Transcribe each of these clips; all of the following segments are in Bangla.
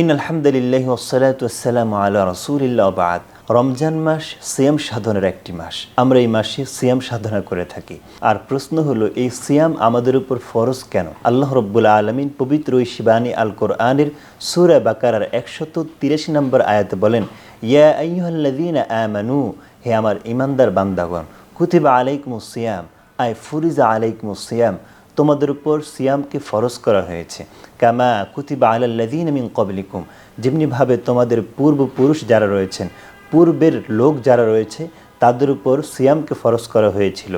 ইন আলহামদুলিল্লাহ ওসালাতাম আল্লাহ রসুলিল্লাহ বাদ। রমজান মাস সিয়াম সাধনের একটি মাস। আমরা এই মাসে সিয়াম সাধনা করে থাকি। আর প্রশ্ন হলো, এই সিয়াম আমাদের উপর ফরজ কেন? আল্লাহ রব্বুল আলমিন পবিত্র শিবানী আল কোরআনের সুরা বাকারার একশত তিরাশি নম্বর আয়াতে বলেন, ইয়া আইহল্লাদিন আমানু হে আমার ইমানদার বান্দাগণ, কুতিবা আলাইকুম সিয়াম আই ফুরিজা আলাইকুম সিয়াম তোমাদের উপর সিয়ামকে ফরজ করা হয়েছে। কামা কুতিবা আলাল্লাদিন মিন কবলিকুম যেমনিভাবে তোমাদের পূর্বপুরুষ যারা রয়েছেন, পূর্বের লোক যারা রয়েছে, তাদের উপর সিয়ামকে ফরজ করা হয়েছিল।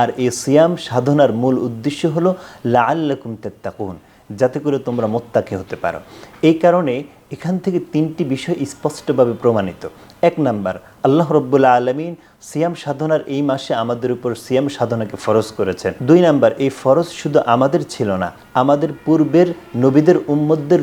আর এই সিয়াম সাধনার মূল উদ্দেশ্য হলো লা আল্লাকুম তেত্তাকুন, যাতে করে তোমরা মোত্তাকে হতে পারো। এই কারণে এখান থেকে তিনটি বিষয় স্পষ্টভাবে প্রমাণিত। এক নাম্বার, আল্লাহ রব্বুল্লা আলমিন সিয়াম সাধনার এই মাসে আমাদের উপর সিয়াম সাধনাকে ফরজ করেছেন। দুই নাম্বার, এই ফরজ শুধু আমাদের ছিল না, আমাদের পূর্বের নবীদের উম্মদদের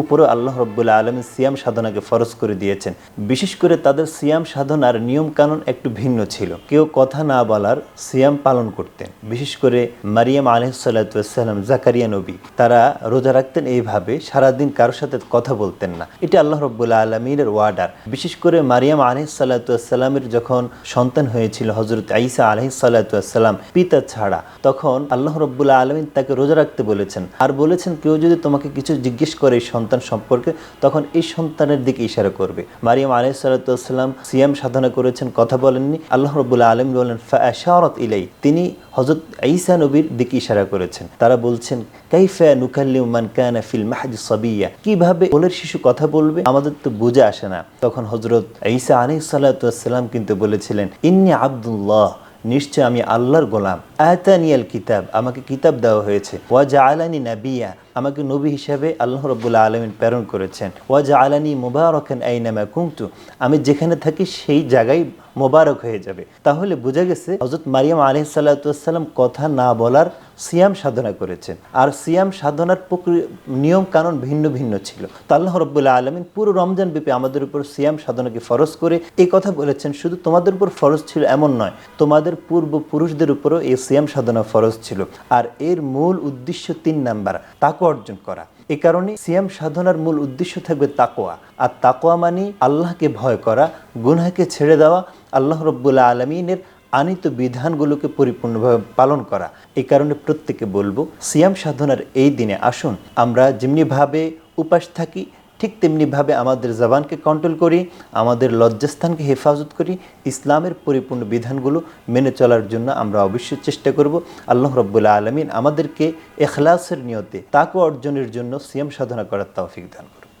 উপরও আল্লাহ রব্বুল্লা আলমিন সিয়াম সাধনাকে ফরজ করে দিয়েছেন। বিশেষ করে তাদের সিয়াম সাধনার নিয়ম কানুন একটু ভিন্ন ছিল। কেউ কথা না বলার সিয়াম পালন করতেন। বিশেষ করে মারিয়াম আলহিসাল্লাম জাকারিয়া নবী, তারা রোজা রাখতেন এইভাবে সারাদিন কারোর সাথে কথা বলতেন না। এটা আল্লাহ রব্বুল্লা আলমিনের ওয়ার্ডার বিশেষ করে মারিয়াম আলহিসাল্লামের যখন সন্তান হয়েছিল হজরত আইসা আলহিসাল্লাম পিতা ছাড়া, তখন আল্লাহ রব্বুল্লা আলমিন তাকে রোজা রাখতে বলেছেন। আর বলেছেন, কেউ যদি তোমাকে কিছু জিজ্ঞেস করে এই সন্তান সম্পর্কে, তখন এই সন্তানের দিকে ইশারা করবে। মারিয়াম আলহিসাল্লাম সিয়াম সাধনা করেছেন, কথা বলেননি। আল্লাহ রব্বুল্লা আলম বলেন ফাশারত ইলাই তিনি হজরত ঈসা নবীর দিকে ইশারা করেছেন। তারা বলছেন, কাইফা নুকাল্লিম মান কানা ফিল মাহদি সাবিয়া? কীভাবে কোলের শিশু কথা বলবে, আমাদের তো বুঝে আসে না। তখন হজরত ঈসা আলী সাল্লাতাম কিন্তু বলেছিলেন, ইন্নি আবদুল্লাহ, নিশ্চয় আমি আল্লাহর গোলাম। আয়তানিয়াল কিতাব, আমাকে কিতাব দেওয়া হয়েছে। ওয়াজা আলানি নাবিয়া আমাকে নবী হিসাবে আল্লাহ রব্বুল্লা আলমিন প্রেরণ করেছেন। ওয়াজা আলানি মুবারকান আইনামা কুমতু আমি যেখানে থাকি সেই জায়গায় মোবারক হয়ে যাবে। তাহলে বোঝা গেছে হজরত মারিয়াম আলহ সাল্লাতাম কথা না বলার সিয়াম সাধনা করেছেন। আর সিয়াম সাধনার প্রক্রিয়া, নিয়ম কানুন ভিন্ন ভিন্ন ছিল। তো আল্লাহ রব্বুল্লা আলমিন পুরো রমজান ব্যাপী আমাদের উপর সিয়াম সাধনাকে ফরজ করে এই কথা বলেছেন, শুধু তোমাদের উপর ফরজ ছিল এমন নয়, তোমাদের পূর্বপুরুষদের উপরও এই সিয়াম সাধনা ফরজ ছিল। আর এর মূল উদ্দেশ্য তিন নাম্বার তাকে অর্জন করা। এ কারণে সিয়াম সাধনার মূল উদ্দেশ্য থাকবে তাকোয়া আর তাকোয়া মানে আল্লাহকে ভয় করা, গুনহাকে ছেড়ে দেওয়া, আল্লাহ রব্বুল্লা আলমিনের আনিত বিধানগুলোকে পরিপূর্ণভাবে পালন করা। এই কারণে প্রত্যেকে বলব, সিয়াম সাধনার এই দিনে আসুন, আমরা যেমনিভাবে উপাস থাকি ঠিক তেমনিভাবে আমাদের জবানকে কন্ট্রোল করি, আমাদের লজ্জাস্থানকে হেফাজত করি, ইসলামের পরিপূর্ণ বিধানগুলো মেনে চলার জন্য আমরা অবশ্যই চেষ্টা করব। আল্লাহ রব্বুল্লা আলমিন আমাদেরকে এখলাসের নিয়তে তাকে অর্জনের জন্য সিয়াম সাধনা করার তৌফিক দান করুন।